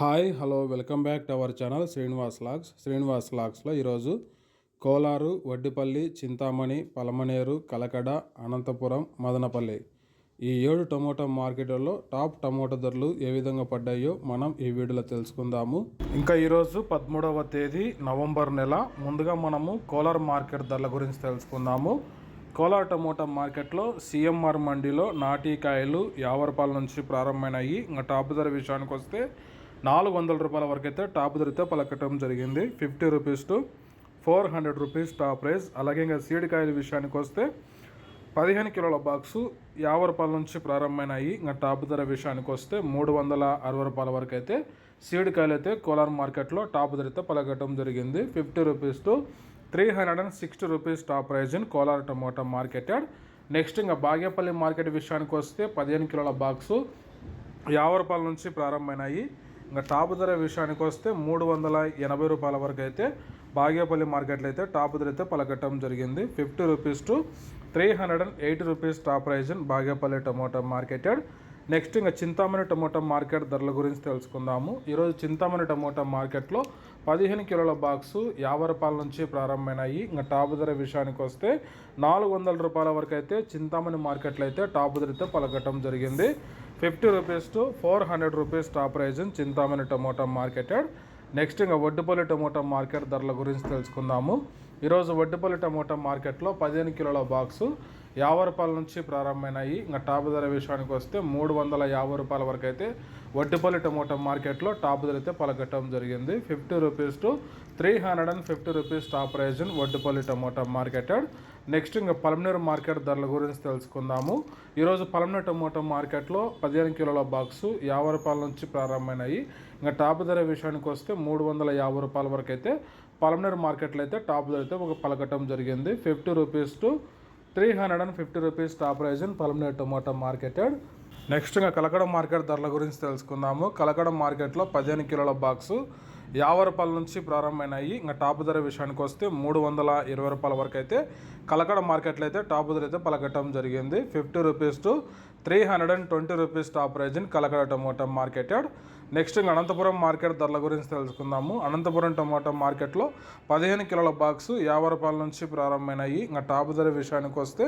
Hi hello welcome back to our channel Srinivas logs. Srinivas లాగ్స్లో ఈరోజు కోలారు వడ్డిపల్లి చింతామణి పలమనేరు కలకడ అనంతపురం మదనపల్లి ఈ ఏడు tomato మార్కెట్లలో టాప్ టమోటా ధరలు ఏ విధంగా పడ్డాయో మనం ఈ వీడియోలో తెలుసుకుందాము. ఇంకా ఈరోజు పదమూడవ తేదీ నవంబర్ నెల. ముందుగా మనము కోలార్ మార్కెట్ ధరల గురించి తెలుసుకుందాము. కోలార్ టమోటా మార్కెట్లో సిఎంఆర్ మండీలో నాటికాయలు యావరపాల నుంచి ప్రారంభమైనాయి. ఇంకా టాప్ ధర విషయానికి వస్తే నాలుగు వందల రూపాయల వరకు అయితే టాప్ ధరతో పలకటం జరిగింది. Fifty rupees to four hundred rupees top price అలాగే ఇంకా సీడికాయల విషయానికి వస్తే పదిహేను కిలోల బాక్సు యాభై రూపాయల నుంచి ప్రారంభమైనాయి. ఇంకా టాప్ ధర విషయానికి వస్తే మూడు వందల అరవై రూపాయల వరకు అయితే సీడికాయలు అయితే కోలార్ మార్కెట్లో టాప్ ధరతో పలకటం జరిగింది. Fifty rupees to three hundred and sixty rupees top price in Kolar tomato marketed. Next ఇంకా బాగేపల్లి మార్కెట్ విషయానికి వస్తే పదిహేను కిలోల బాక్సు యాభై రూపాయల నుంచి ప్రారంభమైనాయి. ఇంకా టాప్ ధర విషయానికి వస్తే మూడు వందల ఎనభై రూపాయల వరకు అయితే బాగేపల్లి మార్కెట్లో అయితే టాప్ ధర అయితే పలకట్టడం జరిగింది. Fifty rupees to three hundred and eighty rupees top price in Bagepalli tomato marketed. Next ఇంకా చింతామణి టమోటా మార్కెట్ ధరల గురించి తెలుసుకుందాము. ఈరోజు చింతామణి టమోటా మార్కెట్లో పదిహేను కిలోల బాక్సు యాభై రూపాయల నుంచి ప్రారంభమైనాయి. ఇంకా టాప్ ధర విషయానికి వస్తే నాలుగు వందల రూపాయల వరకు అయితే చింతామణి మార్కెట్లో అయితే టాప్ ధరతో పలకటం జరిగింది. Fifty rupees to four hundred rupees top price Chintamani tomato marketed. Next ఇంకా వడ్డుపల్లి టమోటా మార్కెట్ ధరల గురించి తెలుసుకుందాము. ఈరోజు వడ్డుపల్లి టమోటా మార్కెట్లో పదిహేను కిలోల బాక్సు యాభై రూపాయల నుంచి ప్రారంభమైనాయి. ఇంకా టాప్ ధర విషయానికి వస్తే మూడు వందల యాభై రూపాయల వరకు అయితే వడ్డిపల్లి టమోటా మార్కెట్లో టాప్ ధర అయితే పలకట్టడం జరిగింది. Fifty rupees to three hundred and fifty rupees top price Vaddipalli tomato marketed. Next ఇంకా పలమనేరు మార్కెట్ ధరల గురించి తెలుసుకుందాము. ఈరోజు పలమనేరు టమోటా మార్కెట్లో పదిహేను కిలోల బాక్సు యాభై రూపాయల నుంచి ప్రారంభమైనాయి. ఇంకా టాప్ ధర విషయానికి వస్తే మూడు వందల యాభై రూపాయల వరకు అయితే పలమనేరు మార్కెట్లో అయితే టాప్ ధర అయితే ఒక పలకటం జరిగింది. Fifty rupees to three hundred and fifty rupees top price in Palamaneru tomato marketed next ఇంకా కలకడ మార్కెట్ ధరల గురించి తెలుసుకుందాము. కలకడ మార్కెట్లో పదిహేను కిలోల బాక్సు యాభై రూపాయల నుంచి ప్రారంభమైనాయి. ఇంకా టాప్ ధర విషయానికి వస్తే మూడు వందల ఇరవై రూపాయల వరకు అయితే కలకడ మార్కెట్లో అయితే టాప్ ధర అయితే పలకటం జరిగింది. Fifty rupees to three hundred and twenty rupees top price in Kalakada tomato marketed next ఇంకా అనంతపురం మార్కెట్ ధరల గురించి తెలుసుకుందాము. అనంతపురం టమోటా మార్కెట్లో పదిహేను కిలోల బాక్స్ యాభై రూపాయల నుంచి ప్రారంభమైనాయి. ఇంకా టాప్ ధర విషయానికి వస్తే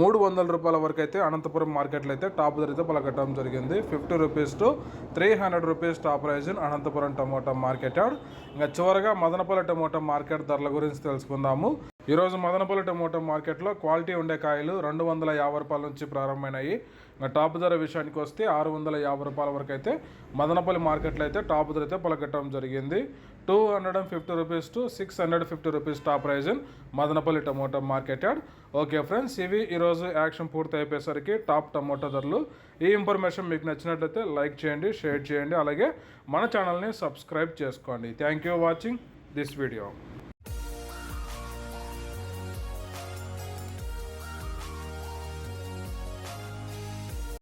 మూడు వందల రూపాయల వరకు అయితే అనంతపురం మార్కెట్లో అయితే టాప్ ధర అయితే పలకటం జరిగింది. Fifty rupees to three hundred rupees top price in Anantapuram tomato marketed ఇంకా చివరగా మదనపల్లి టమోటా మార్కెట్ ధరల గురించి తెలుసుకుందాము. ఈరోజు మదనపల్లి టమోటో మార్కెట్లో క్వాలిటీ ఉండే కాయలు రెండు వందల యాభై రూపాయల నుంచి ప్రారంభమైనాయి. ఇంకా టాప్ ధర విషయానికి వస్తే ఆరు వందల యాభై రూపాయల వరకు అయితే మదనపల్లి మార్కెట్లో అయితే టాప్ ధర అయితే పలకట్టడం జరిగింది. Two hundred and fifty rupees to six hundred fifty rupees top price in Madanapalli market add okay friends ఇవి ఈరోజు యాక్షన్ పూర్తి అయిపోయేసరికి టాప్ టమోటో ధరలు. ఈ ఇన్ఫర్మేషన్ మీకు నచ్చినట్లయితే లైక్ చేయండి షేర్ చేయండి. అలాగే మన ఛానల్ని సబ్స్క్రైబ్ చేసుకోండి. Thank you watching this video.